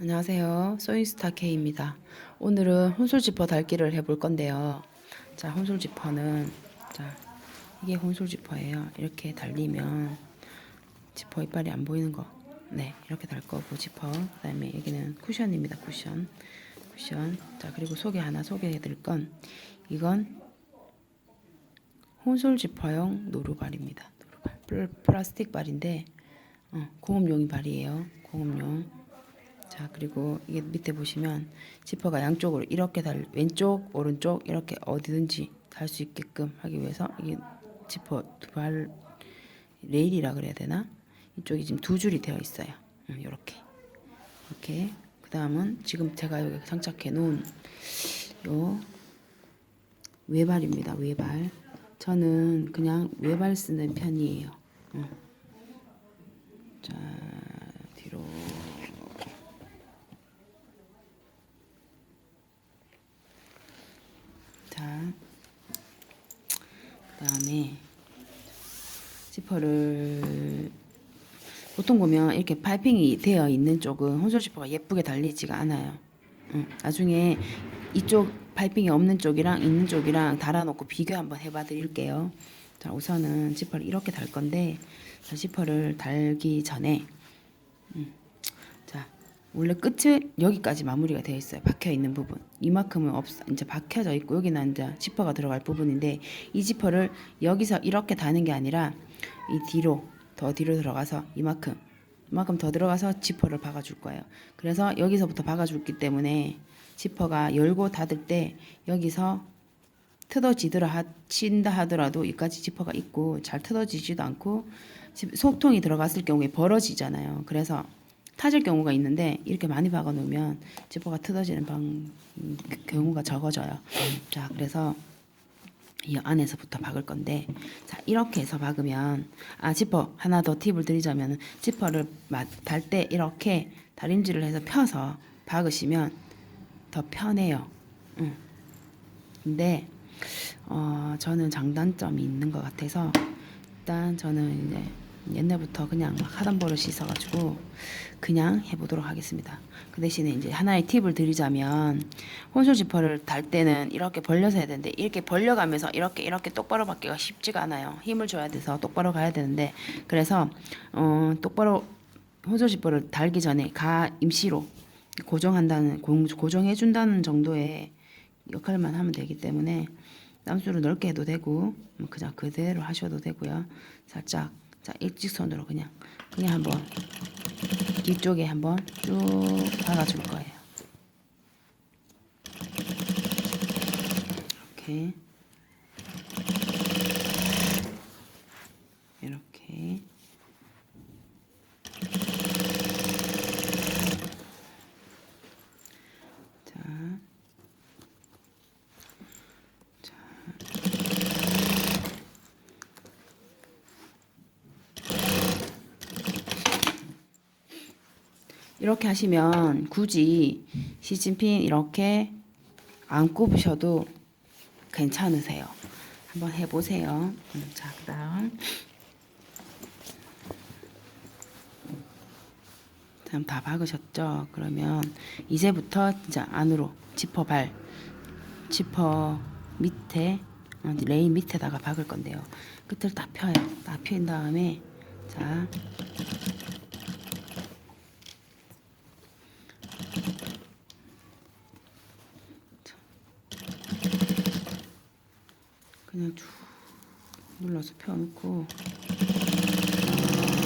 안녕하세요. 소잉스타 K입니다. 오늘은 혼솔 지퍼 달기를 해볼 건데요. 자, 혼솔 지퍼는 자, 이게 혼솔 지퍼예요. 이렇게 달리면 지퍼 이빨이 안 보이는 거. 네, 이렇게 달 거고 지퍼. 그다음에 여기는 쿠션입니다. 쿠션. 쿠션. 자, 그리고 소개 하나 소개해 드릴 건 이건 혼솔 지퍼용 노루발입니다. 노루발. 플- 플라스틱 발인데 어, 공업용이 발이에요. 공업용. 자 그리고 이게 밑에 보시면 지퍼가 양쪽으로 이렇게 달 왼쪽 오른쪽 이렇게 어디든지 달 수 있게끔 하기 위해서 이게 지퍼 두발 레일이라 그래야 되나? 이쪽이 지금 두 줄이 되어 있어요. 이렇게. 이렇게. 그 다음은 지금 제가 여기 장착해 놓은 요 외발입니다. 외발. 저는 그냥 외발 쓰는 편이에요. 어. 자 뒤로 자, 그다음에 지퍼를 보통 보면 이렇게 파이핑이 되어 있는 쪽은 혼솔 지퍼가 예쁘게 달리지가 않아요. 응, 나중에 이쪽 파이핑이 없는 쪽이랑 있는 쪽이랑 달아놓고 비교 한번 해봐 드릴게요. 자, 우선은 지퍼를 이렇게 달 건데, 자, 지퍼를 달기 전에, 음, 자, 원래 끝을 여기까지 마무리가 되어 있어요. 박혀 있는 부분. 이만큼은 없 이제 박혀져 있고 여기는 이제 지퍼가 들어갈 부분인데 이 지퍼를 여기서 이렇게 다는 게 아니라 이 뒤로 더 뒤로 들어가서 이만큼 이만큼 더 들어가서 지퍼를 박아줄 거예요. 그래서 여기서부터 박아줬기 때문에 지퍼가 열고 닫을 때 여기서 뜯어지더라 하, 친다 하더라도 여기까지 지퍼가 있고 잘 뜯어지지도 않고 지- 소통이 들어갔을 경우에 벌어지잖아요. 그래서 타질 경우가 있는데 이렇게 많이 박아 놓으면 지퍼가 뜯어지는 방 음, 경우가 적어져요. 자, 그래서 이 안에서부터 박을 건데 자 이렇게 해서 박으면 아 지퍼 하나 더 팁을 드리자면 지퍼를 달 때 이렇게 다림질을 해서 펴서 박으시면 더 편해요. 응. 근데 어 저는 장단점이 있는 것 같아서 일단 저는 이제 옛날부터 그냥 막 하던 버릇이 있어가지고 그냥 해보도록 하겠습니다. 그 대신에 이제 하나의 팁을 드리자면 혼솔 지퍼를 달 때는 이렇게 벌려서 해야 되는데 이렇게 벌려가면서 이렇게 이렇게 똑바로 받기가 쉽지가 않아요. 힘을 줘야 돼서 똑바로 가야 되는데 그래서 어 똑바로 혼솔 지퍼를 달기 전에 가 임시로 고정한다는 고- 고정해 준다는 정도의 역할만 하면 되기 때문에 땀수를 넓게 해도 되고 뭐 그냥 그대로 하셔도 되고요. 살짝 자 일직선으로 그냥 그냥 한번 뒤쪽에 한번 쭉 박아줄 거예요. 이렇게 자, 자. 이렇게 하시면 굳이 시진핑 이렇게 안 꼽으셔도 괜찮으세요. 한번 해보세요. 음, 자, 그 다음 다음 다 박으셨죠? 그러면 이제부터 진짜 안으로 지퍼 발, 지퍼 밑에 어, 레인 밑에다가 박을 건데요. 끝을 딱 펴요. 딱 펴인 다음에 자 그냥 쭉 눌러서 펴놓고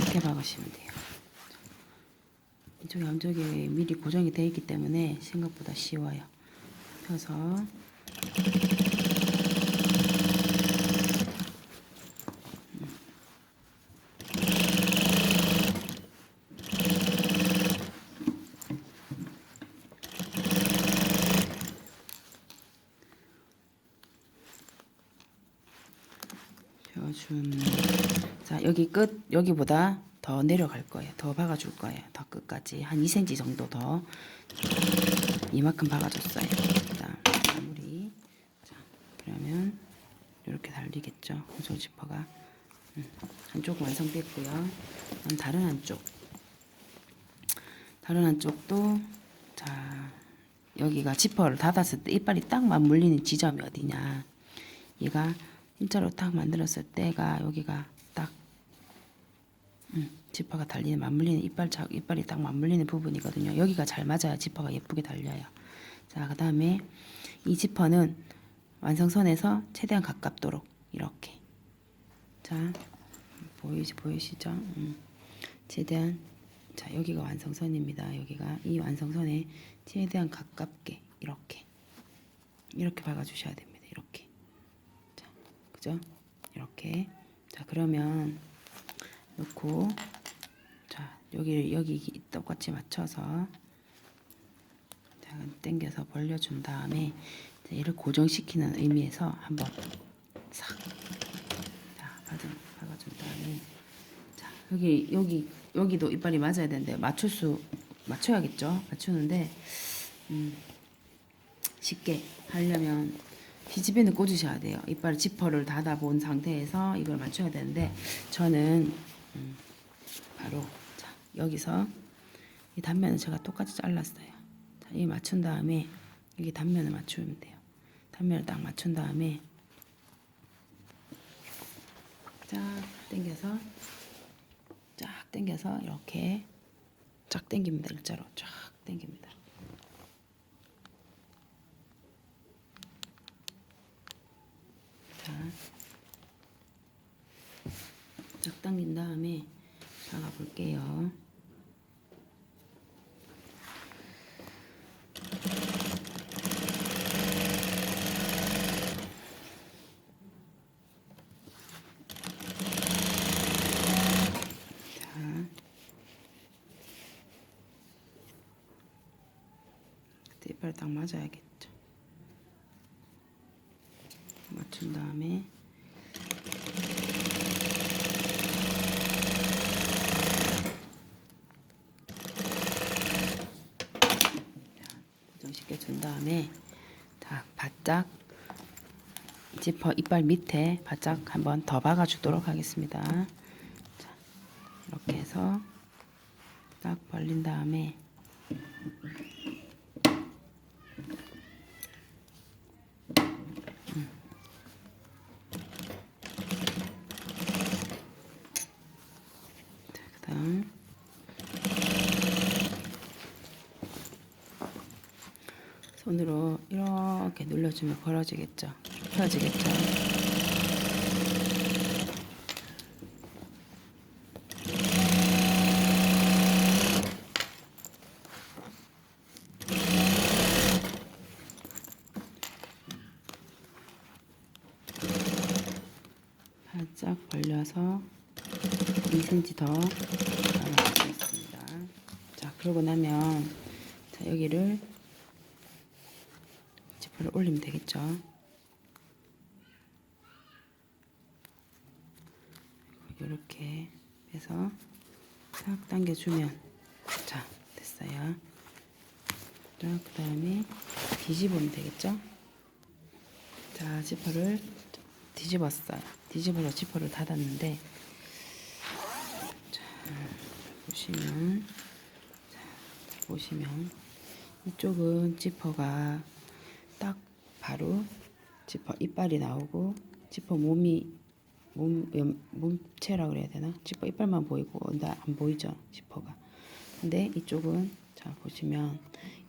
이렇게 박으시면 돼요. 이쪽에 안쪽에 미리 고정이 되어 있기 때문에 생각보다 쉬워요. 펴서 펴 준. 자 여기 끝 여기보다 더 내려갈 거예요. 더 박아줄 거예요. 더 끝까지. 한 2cm 정도 더. 이만큼 박아줬어요. 그다음 마무리. 자 그러면 이렇게 달리겠죠? 호소 지퍼가. 음, 한쪽 완성됐고요. 그럼 다른 한쪽. 다른 한쪽도 자 여기가 지퍼를 닫았을 때 이빨이 딱 맞물리는 지점이 어디냐. 얘가 일자로 딱 만들었을 때가 여기가 딱 음, 지퍼가 달리는 맞물리는 이빨 자, 이빨이 딱 맞물리는 부분이거든요 여기가 잘 맞아야 지퍼가 예쁘게 달려요 자 그다음에 이 지퍼는 완성선에서 최대한 가깝도록 이렇게 자 보이시 보이시죠? 음. 최대한 자 여기가 완성선입니다. 여기가 이 완성선에 최대한 가깝게 이렇게 이렇게 박아주셔야 됩니다. 이렇게 자 그죠? 이렇게 자 그러면 놓고 자 여기 여기 똑같이 맞춰서 자 당겨서 벌려준 다음에 자, 얘를 고정시키는 의미에서 한번 싹 자, 박아, 박아준 다음에 자, 여기 여기 여기도 이빨이 맞아야 되는데 맞출 수 맞춰야겠죠. 맞추는데 음, 쉽게 하려면 비집에는 꽂으셔야 돼요. 이빨 지퍼를 닫아 본 상태에서 이걸 맞춰야 되는데 저는 음, 바로 자, 여기서 이 단면을 제가 똑같이 잘랐어요. 자, 이 맞춘 다음에 여기 단면을 맞추면 돼요. 단면을 딱 맞춘 다음에 쫙 당겨서 쫙 당겨서 이렇게 쫙 당깁니다. 일자로 쫙 당깁니다. 자, 쫙 당긴 다음에 박아 볼게요. 이빨 딱 맞아야겠죠. 맞춘 다음에 자, 고정시켜 준 다음에 자 바짝 지퍼 이빨 밑에 바짝 한번 더 박아 주도록 하겠습니다. 자, 이렇게 해서 딱 벌린 다음에 손으로 이렇게 눌러주면 벌어지겠죠. 펴지겠죠. 바짝 벌려서 2cm 더 잘라주겠습니다. 자, 그러고 나면 자, 여기를 지퍼를 올리면 되겠죠. 이렇게 해서 싹 당겨주면 자 됐어요. 자 그다음에 뒤집으면 되겠죠. 자 지퍼를 뒤집었어요. 뒤집어서 지퍼를 닫았는데 자 보시면 자, 보시면 이쪽은 지퍼가 딱 바로 지퍼 이빨이 나오고 지퍼 몸이 몸 염- 몸체라 그래야 되나? 지퍼 이빨만 보이고 나안 보이죠 지퍼가. 근데 이쪽은 자 보시면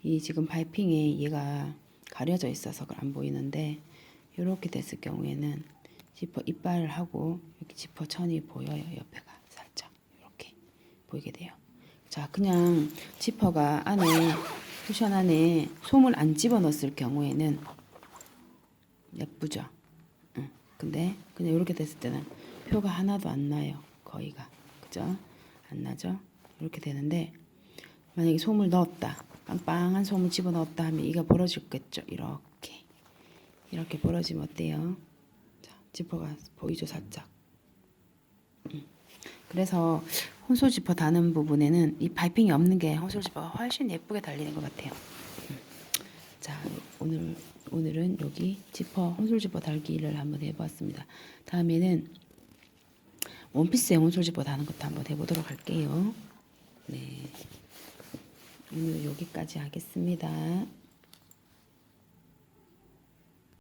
이 지금 파이핑에 얘가 가려져 있어서 안 보이는데 이렇게 됐을 경우에는 지퍼 이빨을 하고 이렇게 지퍼 천이 보여요 옆에가. 살짝 이렇게 보이게 돼요. 자 그냥 지퍼가 안에 쿠션 안에 솜을 안 집어 넣었을 경우에는 예쁘죠. 응. 근데 그냥 이렇게 됐을 때는 표가 하나도 안 나요. 거의가 그죠? 안 나죠? 이렇게 되는데 만약에 솜을 넣었다, 빵빵한 솜을 집어 넣었다 하면 이가 벌어지겠죠. 이렇게 이렇게 벌어지면 어때요? 자, 지퍼가 보이죠, 살짝. 음. 그래서 혼솔 지퍼 다는 부분에는 이 파이핑이 없는 게 혼솔 지퍼가 훨씬 예쁘게 달리는 것 같아요. 음. 자, 오늘 오늘은 여기 지퍼 혼솔 지퍼 달기를 한번 해보았습니다. 다음에는 원피스에 혼솔 지퍼 다는 것도 한번 해보도록 할게요. 네. 오늘 여기까지 하겠습니다.